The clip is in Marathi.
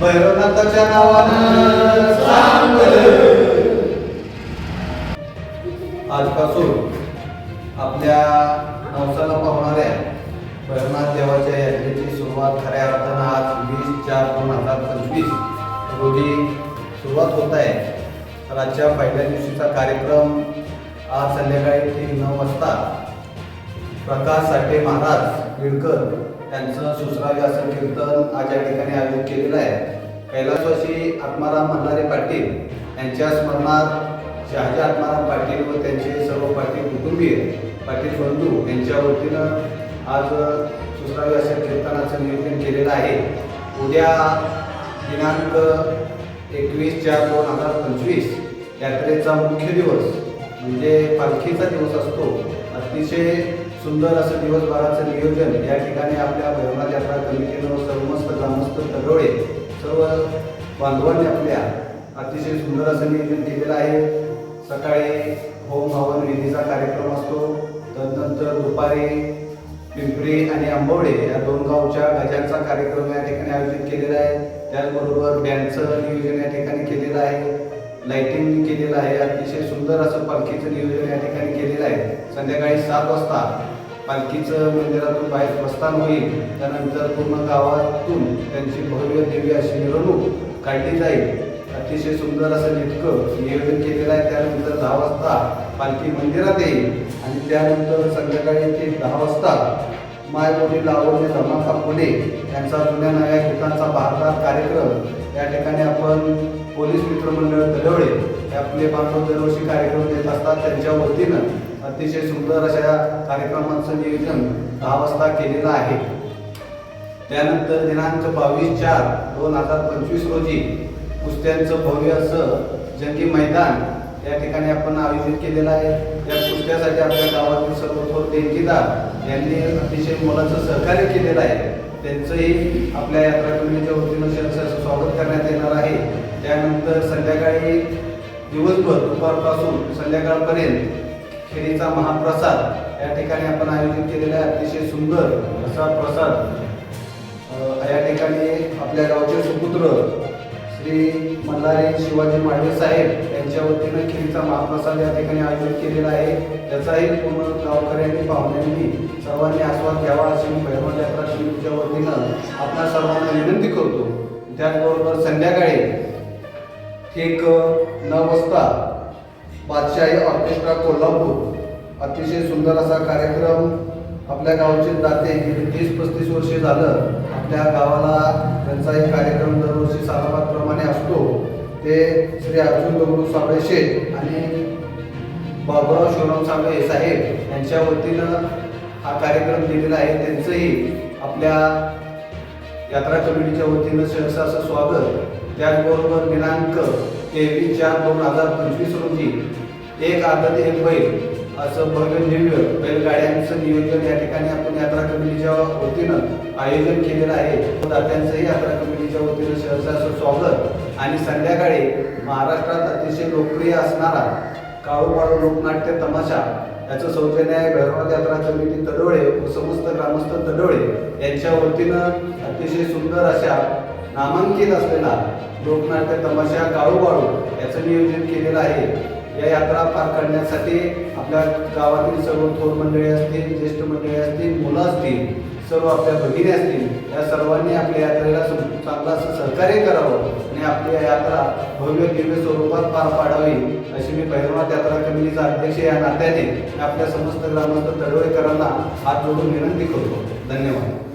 भैरवनाथाच्या नावानं आजपासून आपल्या नवसाला पाहणाऱ्या भैरवनाथ देवाच्या यात्रेची सुरुवात खऱ्या अर्थानं आज वीस चार दोन हजार पंचवीस रोजी सुरुवात होत आहे. आजच्या पहिल्या दिवशीचा कार्यक्रम आज संध्याकाळी तीन नऊ वाजता प्रकाश साठे महाराज विडकर यांचं सुसरावे असं कीर्तन आज या ठिकाणी आयोजित केलेलं आहे. कैलासवासी आत्माराम मल्हारे पाटील यांच्या स्मरणार्थ शहाजी आत्माराम पाटील व त्यांचे सर्व पाटील कुटुंबीय पाटील बंधू यांच्या वतीनं आज सुसरावे असं कीर्तनाचं नियोजन केलेलं आहे. उद्या दिनांक एकवीस चार दोन हजार पंचवीस यात्रेचा मुख्य दिवस म्हणजे पालखीचा दिवस असतो. अतिशय सुंदर असं दिवसभराचं नियोजन या ठिकाणी आपल्या भैरवनाथ यात्रा कमिटीनं व सर्वमस्त ग्रामस्थ तडोळे सर्व बांधवांनी आपल्या अतिशय सुंदर असं नियोजन केलेलं आहे. सकाळी होम हवन विधीचा कार्यक्रम असतो. तदनंतर दुपारी पिंपरी आणि आंबवडे या दोन गावच्या गजांचा कार्यक्रम या ठिकाणी आयोजित केलेला आहे. त्याचबरोबर बँडचं नियोजन या ठिकाणी केलेलं आहे. लाइटिंग केलेलं आहे. अतिशय सुंदर असं पालखीचं नियोजन या ठिकाणी केलेलं आहे. संध्याकाळी सात वाजता पालखीचं मंदिरातून बाहेर प्रस्थान होईल. त्यानंतर पूर्ण गावातून त्यांची भव्य देवी अशी मिरवणूक काढली जाईल. अतिशय सुंदर असं नेटकं नियोजन केलेलं आहे. त्यानंतर दहा वाजता पालखी मंदिरात येईल. आणि त्यानंतर संध्याकाळी ते दहा वाजता माय लावले रमाका फुले यांचा जुन्या नव्या गीतांचा भारतात कार्यक्रम या ठिकाणी आपण पोलीस मित्रमंडळ दडवळे हे आपले बांधव दरवर्षी कार्यक्रम देत असतात. त्यांच्या वतीनं अतिशय सुंदर अशा कार्यक्रमाचं नियोजन दहा वाजता केलेलं आहे. त्यानंतर दिनांक बावीस चार दोन हजार पंचवीस रोजी कुस्त्यांचं भव्य असं जंगी मैदान या ठिकाणी आपण आयोजित केलेलं आहे. या कुस्त्यासाठी आपल्या गावातील सर्व थोर देणगीदार यांनी अतिशय मोलाचं सहकार्य केलेलं आहे. त्यांचंही आपल्या यात्रा कमिटीच्या वतीनं सहर्ष स्वागत करण्यात येणार आहे त्यानंतर संध्याकाळी दिवसभर दुपारपासून संध्याकाळपर्यंत खिरीचा महाप्रसाद या ठिकाणी आपण आयोजित केलेला अतिशय सुंदर असा प्रसाद या ठिकाणी आपल्या गावचे सुपुत्र श्री मल्हारी शिवाजी माळवे साहेब यांच्या वतीनं खिरीचा महाप्रसाद या ठिकाणी आयोजित केलेला आहे. त्याचाही पूर्ण गावकऱ्यांनी पाहुण्यांनी सर्वांनी आस्वाद घ्यावा अशी मी भैरव यात्रा समितीच्या वतीनं आपल्या सर्वांना विनंती करतो. त्याचबरोबर संध्याकाळी ठीक नऊ वाजता बादशाही ऑर्केस्ट्रा कोल्हापूर अतिशय सुंदर असा कार्यक्रम आपल्या गावचे दाते गेली तीस पस्तीस वर्षे झालं. आपल्या गावाला त्यांचा एक कार्यक्रम दरवर्षी श्री अर्जुन दगडू साबळे शेठ आणि बाबुराव शिवराम साबळे साहेब यांच्या वतीनं हा कार्यक्रम दिलेला आहे. त्यांचंही आपल्या यात्रा कमिटीच्या वतीनं सहसाचं स्वागत. त्याचबरोबर दिनांक तेवीस चार दोन हजार पंचवीस रोजी एक आदत एक बैल असं भव्य दिव्य बैलगाड्यांचं नियोजन या ठिकाणी आपण यात्रा कमिटीच्या वतीनं आयोजन केलेलं आहे. दात्यांचंही यात्रा कमिटीच्या वतीनं सहसा असं स्वागत. आणि संध्याकाळी महाराष्ट्रात अतिशय लोकप्रिय असणारा काळूबाळू लोकनाट्य तमाशा याचं सौजन्य आहे भैरवनाथ यात्रा कमिटी तडवळे व समस्त ग्रामस्थ तडवळे यांच्या वतीनं अतिशय सुंदर अशा नामांकित असलेला लोकनाट्य तमाशा काळूबाळू याचं नियोजन केलेलं आहे. या यात्रा पार करण्यासाठी आपल्या गावातील सर्व थोर मंडळी असतील ज्येष्ठ मंडळी असतील मुलं असतील सर्व आपल्या भगिनी असतील या सर्वांनी आपल्या यात्रेला चांगला चांगलं असं सहकार्य करावं आणि आपली यात्रा भव्य दिव्य स्वरूपात पार पाडावी अशी मी भैरवनाथ यात्रा कमिटीचा अध्यक्ष या नात्याने मी आपल्या समस्त ग्रामस्थ तडवळेकरांना हात जोडून विनंती करतो. धन्यवाद.